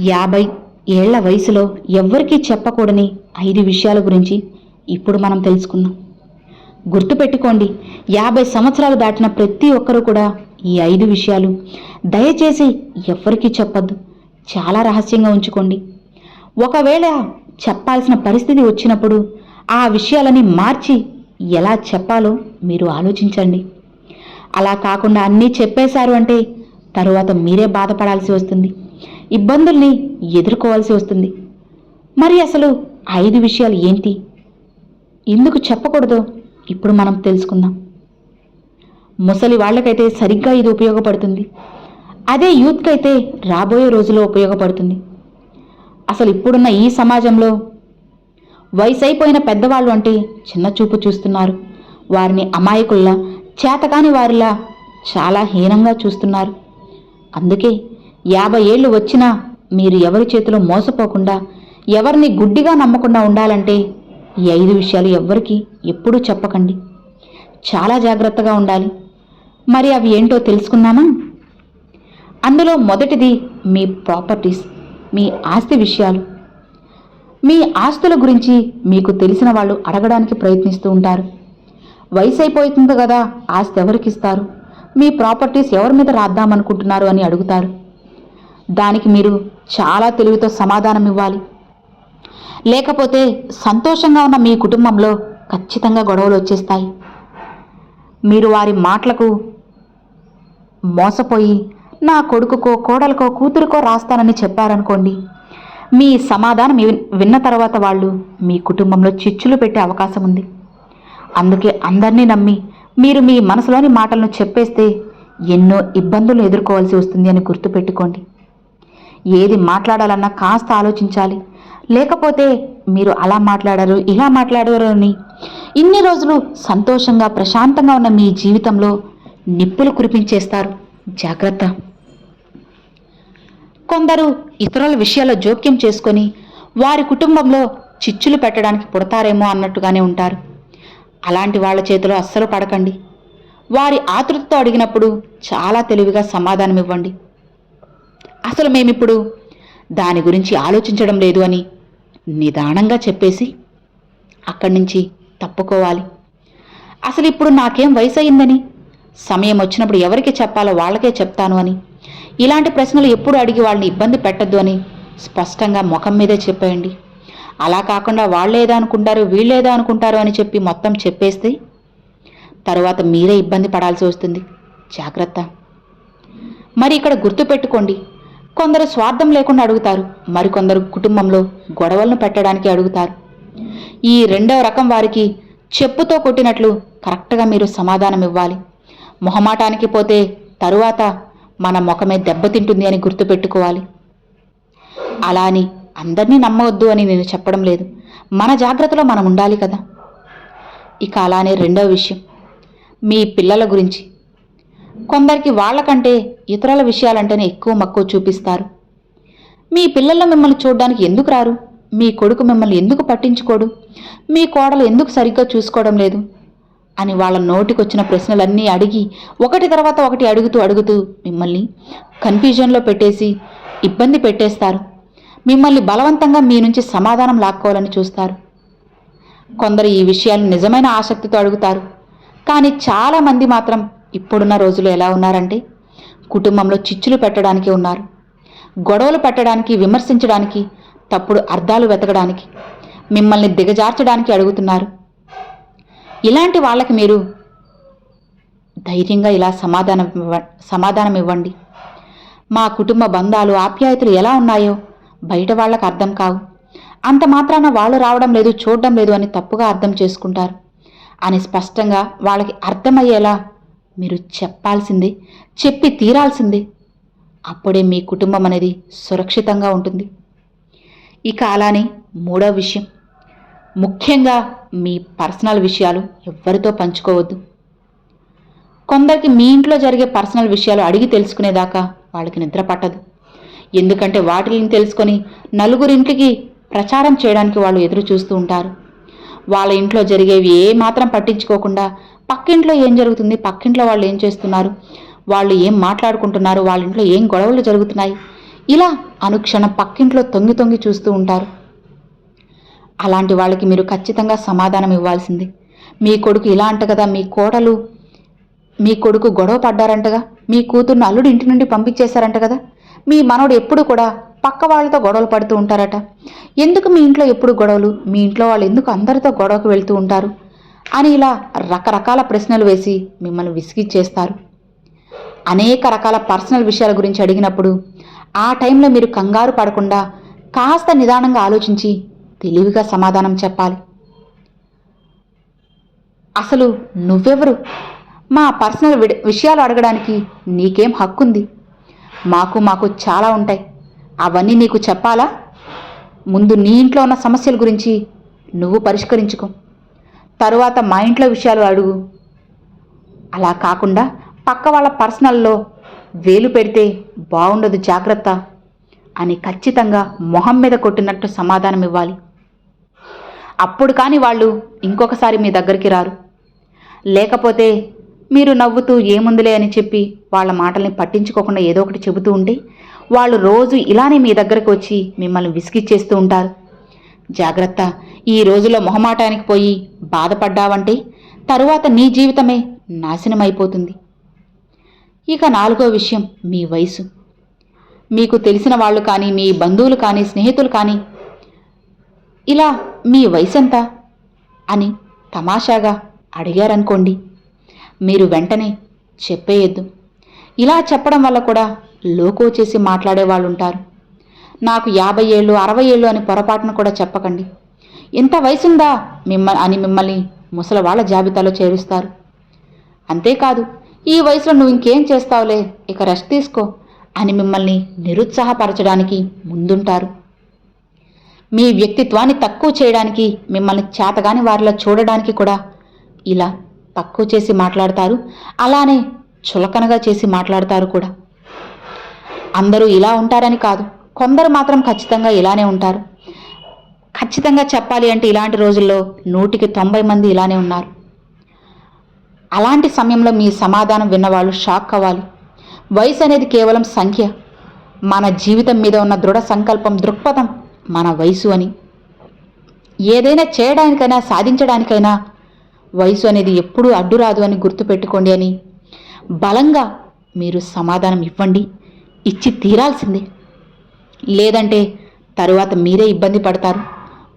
యాభై ఏళ్ళ వయసులో ఎవ్వరికీ చెప్పకూడని ఐదు విషయాల గురించి ఇప్పుడు మనం తెలుసుకుందాం. గుర్తుపెట్టుకోండి యాభై సంవత్సరాలు దాటిన ప్రతి ఒక్కరూ కూడా ఈ ఐదు విషయాలు దయచేసి ఎవ్వరికీ చెప్పద్దు. చాలా రహస్యంగా ఉంచుకోండి. ఒకవేళ చెప్పాల్సిన పరిస్థితి వచ్చినప్పుడు ఆ విషయాలని మార్చి ఎలా చెప్పాలో మీరు ఆలోచించండి. అలా కాకుండా అన్నీ చెప్పేశారు అంటే తరువాత మీరే బాధపడాల్సి వస్తుంది. ఇబ్బందుల్ని ఎదుర్కోవాల్సి వస్తుంది. మరి అసలు ఐదు విషయాలు ఏంటి? ఎందుకు చెప్పకూడదో? ఇప్పుడు మనం తెలుసుకుందాం. ముసలి వాళ్ళకైతే సరిగ్గా ఇది ఉపయోగపడుతుంది. అదే యూత్కి అయితే రాబోయే రోజులో ఉపయోగపడుతుంది. అసలు ఇప్పుడున్న ఈ సమాజంలో వయసు అయిపోయిన పెద్దవాళ్ళు అంటే చిన్న చూపు చూస్తున్నారు. వారిని అమాయకుల్లా చేతకాని వారిలా చాలా హీనంగా చూస్తున్నారు. అందుకే యాభై ఏళ్ళు వచ్చినా మీరు ఎవరి చేతిలో మోసపోకుండా ఎవరిని గుడ్డిగా నమ్మకుండా ఉండాలంటే ఈ ఐదు విషయాలు ఎవ్వరికీ ఎప్పుడూ చెప్పకండి. చాలా జాగ్రత్తగా ఉండాలి. మరి అవి ఏంటో తెలుసుకుందామా అందులో మొదటిది మీ ప్రాపర్టీస్ మీ ఆస్తి విషయాలు. మీ ఆస్తుల గురించి మీకు తెలిసిన వాళ్ళు అడగడానికి ప్రయత్నిస్తూ ఉంటారు. వయసు అయిపోతుంది కదా ఆస్తి ఎవరికి ఇస్తారు? మీ ప్రాపర్టీస్ ఎవరి మీద రాద్దామనుకుంటున్నారు అని అడుగుతారు. దానికి మీరు చాలా తెలివితో సమాధానం ఇవ్వాలి. లేకపోతే సంతోషంగా ఉన్న మీ కుటుంబంలో ఖచ్చితంగా గొడవలు వచ్చేస్తాయి. మీరు వారి మాటలకు మోసపోయి నా కొడుకుకో కోడలకో కూతురుకో రాస్తానని చెప్పారనుకోండి మీ సమాధానం విన్న తర్వాత వాళ్ళు మీ కుటుంబంలో చిచ్చులు పెట్టే అవకాశం ఉంది. అందుకే అందరినీ నమ్మి మీరు మీ మనసులోని మాటలను చెప్పేస్తే ఎన్నో ఇబ్బందులు ఎదుర్కోవాల్సి వస్తుంది అని గుర్తుపెట్టుకోండి. ఏది మాట్లాడాలన్నా కాస్త ఆలోచించాలి. లేకపోతే మీరు అలా మాట్లాడారు ఇలా మాట్లాడరు అని. ఇన్ని రోజులు సంతోషంగా ప్రశాంతంగా ఉన్న మీ జీవితంలో నిప్పులు కురిపించేస్తారు. జాగ్రత్త. కొందరు ఇతరుల విషయాల్లో జోక్యం చేసుకొని వారి కుటుంబంలో చిచ్చులు పెట్టడానికి పుడతారేమో అన్నట్టుగానే ఉంటారు. అలాంటి వాళ్ళ చేతిలో అస్సలు పడకండి. వారి ఆతృతతో అడిగినప్పుడు చాలా తెలివిగా సమాధానం ఇవ్వండి అసలు మేమిప్పుడు దాని గురించి ఆలోచించడం లేదు అని నిదానంగా చెప్పేసి అక్కడి నుంచి తప్పుకోవాలి. అసలు ఇప్పుడు నాకేం వయసు అయిందని సమయం వచ్చినప్పుడు ఎవరికి చెప్పాలో వాళ్ళకే చెప్తాను అని ఇలాంటి ప్రశ్నలు ఎప్పుడు అడిగి వాళ్ళని ఇబ్బంది పెట్టద్దు అని స్పష్టంగా ముఖం మీదే చెప్పేయండి. అలా కాకుండా వాళ్ళేదా అనుకుంటారు వీళ్ళేదా అనుకుంటారు అని చెప్పి మొత్తం చెప్పేస్తే తరువాత మీరే ఇబ్బంది పడాల్సి వస్తుంది. జాగ్రత్త. మరి ఇక్కడ గుర్తుపెట్టుకోండి. కొందరు స్వార్థం లేకుండా అడుగుతారు. మరికొందరు కుటుంబంలో గొడవలను పెట్టడానికి అడుగుతారు. ఈ రెండవ రకం వారికి చెప్పుతో కొట్టినట్లు కరెక్ట్గా మీరు సమాధానం ఇవ్వాలి. మొహమాటానికి పోతే తరువాత మన ముఖమే దెబ్బతింటుంది అని గుర్తుపెట్టుకోవాలి. అలా అని అందరినీ నమ్మవద్దు అని నేను చెప్పడం లేదు. మన జాగ్రత్తలో మనం ఉండాలి కదా. ఇక అలానే రెండవ విషయం. మీ పిల్లల గురించి కొందరికి వాళ్ళకంటే ఇతరుల విషయాలంటేనే ఎక్కువ మక్కువ చూపిస్తారు. మీ పిల్లలు మిమ్మల్ని చూడడానికి ఎందుకు రారు? మీ కొడుకు మిమ్మల్ని ఎందుకు పట్టించుకోడు? మీ కోడలు ఎందుకు సరిగ్గా చూసుకోవడం లేదు? అని వాళ్ళ నోటికొచ్చిన ప్రశ్నలన్నీ అడిగి ఒకటి తర్వాత ఒకటి అడుగుతూ అడుగుతూ మిమ్మల్ని కన్ఫ్యూజన్లో పెట్టేసి ఇబ్బంది పెట్టేస్తారు. మిమ్మల్ని బలవంతంగా మీ నుంచి సమాధానం లాక్కోవాలని చూస్తారు. కొందరు ఈ విషయాలు నిజమైన ఆసక్తితో అడుగుతారు. కానీ చాలామంది మాత్రం ఇప్పుడున్న రోజులు ఎలా ఉన్నారంటే కుటుంబంలో చిచ్చులు పెట్టడానికి ఉన్నారు. గొడవలు పెట్టడానికి విమర్శించడానికి తప్పుడు అర్థాలు వెతకడానికి మిమ్మల్ని దిగజార్చడానికి అడుగుతున్నారు. ఇలాంటి వాళ్ళకి మీరు ధైర్యంగా ఇలా సమాధానం సమాధానం ఇవ్వండి. మా కుటుంబ బంధాలు ఆప్యాయతలు ఎలా ఉన్నాయో బయట వాళ్ళకు అర్థం కావు. అంత మాత్రాన వాళ్ళు రావడం లేదు చూడడం లేదు అని తప్పుగా అర్థం చేసుకుంటారు. అని స్పష్టంగా వాళ్ళకి అర్థమయ్యేలా మీరు చెప్పాల్సిందే చెప్పి తీరాల్సిందే. అప్పుడే మీ కుటుంబం అనేది సురక్షితంగా ఉంటుంది. ఇక అలానే మూడో విషయం. ముఖ్యంగా మీ పర్సనల్ విషయాలు ఎవరితో పంచుకోవద్దు. కొందరికి మీ ఇంట్లో జరిగే పర్సనల్ విషయాలు అడిగి తెలుసుకునేదాకా వాళ్ళకి నిద్ర పట్టదు. ఎందుకంటే వాటిని తెలుసుకొని నలుగురింటికి ప్రచారం చేయడానికి వాళ్ళు ఎదురు చూస్తూ ఉంటారు. వాళ్ళ ఇంట్లో జరిగేవి ఏ మాత్రం పట్టించుకోకుండా పక్కింట్లో ఏం జరుగుతుంది? పక్కింట్లో వాళ్ళు ఏం చేస్తున్నారు? వాళ్ళు ఏం మాట్లాడుకుంటున్నారు? వాళ్ళ ఇంట్లో ఏం గొడవలు జరుగుతున్నాయి? ఇలా అనుక్షణం పక్కింట్లో తొంగి తొంగి చూస్తూ ఉంటారు. అలాంటి వాళ్ళకి మీరు ఖచ్చితంగా సమాధానం ఇవ్వాల్సింది. మీ కొడుకు ఇలా అంట కదా మీ కోడలు మీ కొడుకు గొడవ పడ్డారంటగా మీ కూతుర్ని అల్లుడు ఇంటి నుండి పంపించేశారంట కదా మీ మనవడు ఎప్పుడు కూడా పక్క వాళ్ళతో గొడవలు పడుతూ ఉంటారట. ఎందుకు మీ ఇంట్లో ఎప్పుడు గొడవలు? మీ ఇంట్లో వాళ్ళు ఎందుకు అందరితో గొడవకు వెళ్తూ ఉంటారు? అని ఇలా రకరకాల ప్రశ్నలు వేసి మిమ్మల్ని విసిగిచ్చేస్తారు అనేక రకాల పర్సనల్ విషయాల గురించి అడిగినప్పుడు ఆ టైంలో మీరు కంగారు పడకుండా కాస్త నిదానంగా ఆలోచించి తెలివిగా సమాధానం చెప్పాలి. అసలు నువ్వెవరు? మా పర్సనల్ విషయాలు అడగడానికి నీకేం హక్కుంది? మాకు మాకు చాలా ఉంటాయి. అవన్నీ నీకు చెప్పాలా? ముందు నీ ఇంట్లో ఉన్న సమస్యల గురించి నువ్వు పరిష్కరించుకో. తరువాత మా ఇంట్లో విషయాలు అడుగు. అలా కాకుండా పక్క వాళ్ళ పర్సనల్లో వేలు పెడితే బాగుండదు జాగ్రత్త అని ఖచ్చితంగా మొహం మీద కొట్టినట్టు సమాధానం ఇవ్వాలి. అప్పుడు కాని వాళ్ళు ఇంకొకసారి మీ దగ్గరికి రారు. లేకపోతే మీరు నవ్వుతూ ఏముందిలే అని చెప్పి వాళ్ళ మాటల్ని పట్టించుకోకుండా ఏదో ఒకటి చెబుతూ ఉంటే వాళ్ళు రోజు ఇలానే మీ దగ్గరకు వచ్చి మిమ్మల్ని విసిగిచ్చేస్తూ ఉంటారు. జాగ్రత్త ఈ రోజులో మొహమాటానికి పోయి బాధపడ్డావంటే తరువాత నీ జీవితమే నాశనమైపోతుంది. ఇక నాలుగో విషయం మీ వయసు. మీకు తెలిసిన వాళ్ళు కానీ మీ బంధువులు కానీ స్నేహితులు కానీ ఇలా మీ వయసు ఎంత అని తమాషాగా అడిగారనుకోండి మీరు వెంటనే చెప్పేయద్దు. ఇలా చెప్పడం వల్ల కూడా లోకో చేసి మాట్లాడే వాళ్ళు ఉంటారు నాకు యాభై ఏళ్ళు అరవై ఏళ్ళు అని పొరపాటును కూడా చెప్పకండి. ఇంత వయసుందా? మిమ్మ అని మిమ్మల్ని ముసలవాళ్ళ జాబితాలో చేరుస్తారు. అంతేకాదు ఈ వయసులో నువ్వు ఇంకేం చేస్తావులే? ఇక రెస్ట్ తీసుకో అని మిమ్మల్ని నిరుత్సాహపరచడానికి ముందుంటారు. మీ వ్యక్తిత్వాన్ని తక్కువ చేయడానికి మిమ్మల్ని చేతగాని వారిలో చూడడానికి కూడా ఇలా తక్కువ చేసి మాట్లాడతారు. అలానే చులకనగా చేసి మాట్లాడతారు కూడా. అందరూ ఇలా ఉంటారని కాదు. కొందరు మాత్రం ఖచ్చితంగా ఇలానే ఉంటారు. ఖచ్చితంగా చెప్పాలి అంటే ఇలాంటి రోజుల్లో నూటికి తొంభై మంది ఇలానే ఉన్నారు. అలాంటి సమయంలో మీ సమాధానం విన్నవాళ్ళు షాక్ అవ్వాలి. వయసు అనేది కేవలం సంఖ్య. మన జీవితం మీద ఉన్న దృఢ సంకల్పం దృక్పథం మన వయసు అని. ఏదైనా చేయడానికైనా సాధించడానికైనా వయసు అనేది ఎప్పుడూ అడ్డురాదు అని గుర్తుపెట్టుకోండి అని బలంగా మీరు సమాధానం ఇవ్వండి. ఇచ్చి తీరాల్సిందే. లేదంటే తరువాత మీరే ఇబ్బంది పడతారు.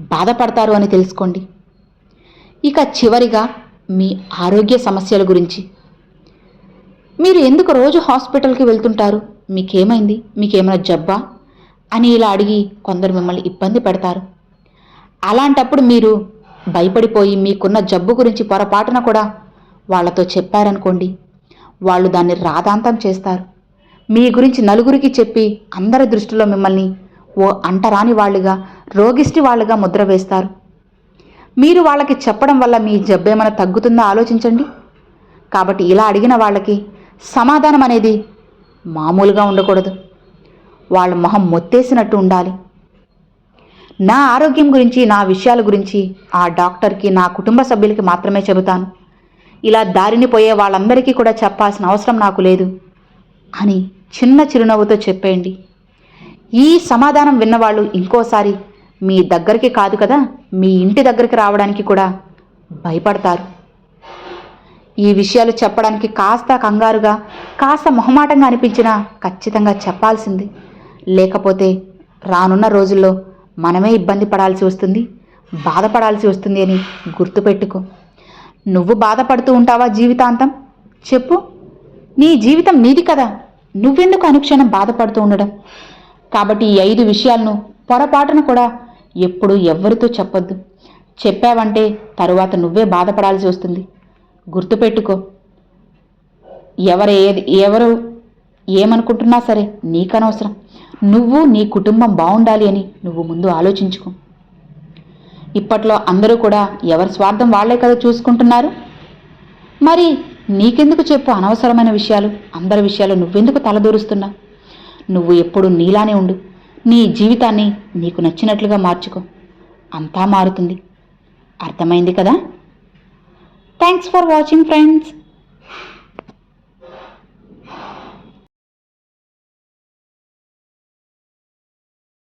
బాధపడతారు అని తెలుసుకోండి. ఇక చివరిగా మీ ఆరోగ్య సమస్యల గురించి. మీరు ఎందుకు రోజు హాస్పిటల్కి వెళ్తుంటారు? మీకేమైంది? మీకేమైనా జబ్బా? అని ఇలా అడిగి కొందరు మిమ్మల్ని ఇబ్బంది పెడతారు. అలాంటప్పుడు మీరు భయపడిపోయి మీకున్న జబ్బు గురించి పొరపాటున కూడా వాళ్ళతో చెప్పారనుకోండి. వాళ్ళు దాన్ని రాదాంతం చేస్తారు. మీ గురించి నలుగురికి చెప్పి అందరి దృష్టిలో మిమ్మల్ని ఓ అంటరాని వాళ్ళుగా రోగిష్టి వాళ్ళుగా ముద్ర వేస్తారు. మీరు వాళ్ళకి చెప్పడం వల్ల మీ జబ్బేమైనా తగ్గుతుందో ఆలోచించండి. కాబట్టి ఇలా అడిగిన వాళ్ళకి సమాధానం అనేది మామూలుగా ఉండకూడదు. వాళ్ళ మొహం మొత్తేసినట్టు ఉండాలి. నా ఆరోగ్యం గురించి నా విషయాల గురించి ఆ డాక్టర్కి నా కుటుంబ సభ్యులకి మాత్రమే చెబుతాను. ఇలా దారిని పోయే వాళ్ళందరికీ కూడా చెప్పాల్సిన అవసరం నాకు లేదు అని చిన్న చిరునవ్వుతో చెప్పేయండి. ఈ సమాధానం విన్నవాళ్ళు ఇంకోసారి మీ దగ్గరికి కాదు కదా మీ ఇంటి దగ్గరికి రావడానికి కూడా భయపడతారు. ఈ విషయాలు చెప్పడానికి కాస్త కంగారుగా కాస్త మొహమాటంగా అనిపించినా ఖచ్చితంగా చెప్పాల్సింది. లేకపోతే రానున్న రోజుల్లో మనమే ఇబ్బంది పడాల్సి వస్తుంది బాధపడాల్సి వస్తుంది అని గుర్తుపెట్టుకో. నువ్వు బాధపడుతూ ఉంటావా జీవితాంతం? చెప్పు. నీ జీవితం నీది కదా. నువ్వెందుకు అనుక్షణం బాధపడుతూ ఉండడం? కాబట్టి ఈ ఐదు విషయాలను పొరపాటున కూడా ఎప్పుడు ఎవ్వరితో చెప్పొద్దు. చెప్పావంటే తరువాత నువ్వే బాధపడాల్సి వస్తుంది. గుర్తుపెట్టుకో ఎవరు ఏది ఎవరు ఏమనుకుంటున్నా సరే నీకనవసరం. నువ్వు నీ కుటుంబం బాగుండాలి అని నువ్వు ముందు ఆలోచించుకో. ఇప్పట్లో అందరూ కూడా ఎవరి స్వార్థం వాళ్ళే కదా చూసుకుంటున్నారు? మరి నీకెందుకు చెప్పు అనవసరమైన విషయాలు? అందరి విషయాలు నువ్వెందుకు తలదూరుస్తున్నా? నువ్వు ఎప్పుడు నీలానే ఉండు. నీ జీవితాన్ని నీకు నచ్చినట్లుగా మార్చుకో. అంతా మారుతుంది. అర్థమైంది కదా? Thanks for watching friends